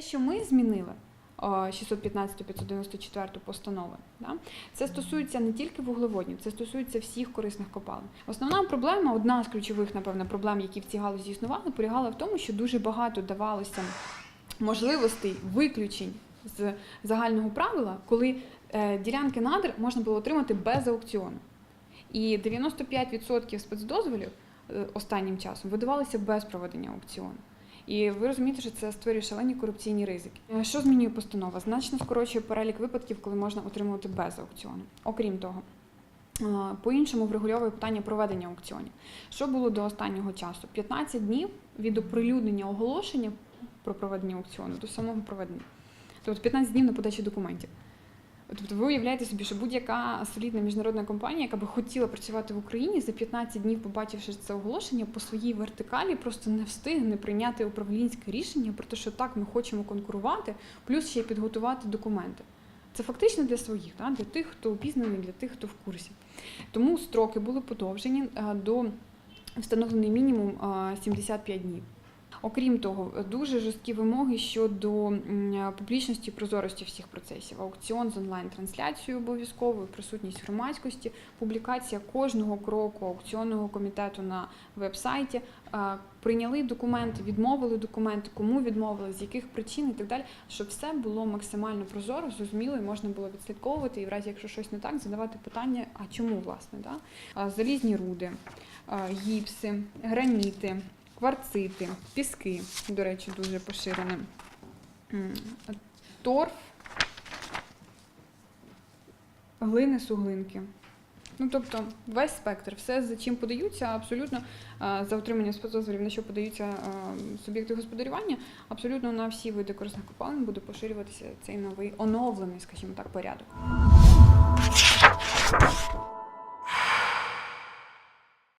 Те, що ми змінили. 615-594 постанови. Да? Це стосується не тільки вуглеводнів, це стосується всіх корисних копалин. Основна проблема, одна з ключових, напевно, проблем, які в цій галузі існували, полягала в тому, що дуже багато давалося можливостей виключень з загального правила, коли е, ділянки надр можна було отримати без аукціону. І 95% спецдозволів е, останнім часом видавалися без проведення аукціону. І ви розумієте, що це створює шалені корупційні ризики. Е, Що змінює постанова? Значно скорочує перелік випадків, коли можна отримувати без аукціону. Окрім того, е, по-іншому врегульовує питання проведення аукціонів. Що було до останнього часу? 15 днів від оприлюднення оголошення про проведення аукціону до самого проведення. Тобто 15 днів на подачу документів. Тобто ви уявляєте собі, що будь-яка солідна міжнародна компанія, яка би хотіла працювати в Україні, за 15 днів, побачивши це оголошення, по своїй вертикалі просто не встигне прийняти управлінське рішення про те, що так ми хочемо конкурувати, плюс ще й підготувати документи. Це фактично для своїх, для тих, хто обізнаний, для тих, хто в курсі. Тому строки були подовжені е, до встановлений мінімум е, 75 днів. Окрім того, дуже жорсткі вимоги щодо публічності і прозорості всіх процесів. Аукціон з онлайн-трансляцією обов'язковою, присутність громадськості, публікація кожного кроку аукціонного комітету на веб-сайті. Е, Прийняли документи, відмовили документи, кому відмовили, з яких причин і так далі, щоб все було максимально прозоро, зрозуміло, і можна було відслідковувати, і в разі, якщо щось не так, задавати питання, а чому власне? Да? Залізні руди, гіпси, граніти, кварцити, піски, до речі, дуже поширене. М, Торф, глини, суглинки. Ну, тобто весь спектр, все, за чим подаються, абсолютно за отримання спецдозволів, на що подаються суб'єкти господарювання, абсолютно на всі види корисних копалин буде поширюватися цей новий оновлений, скажімо так, порядок.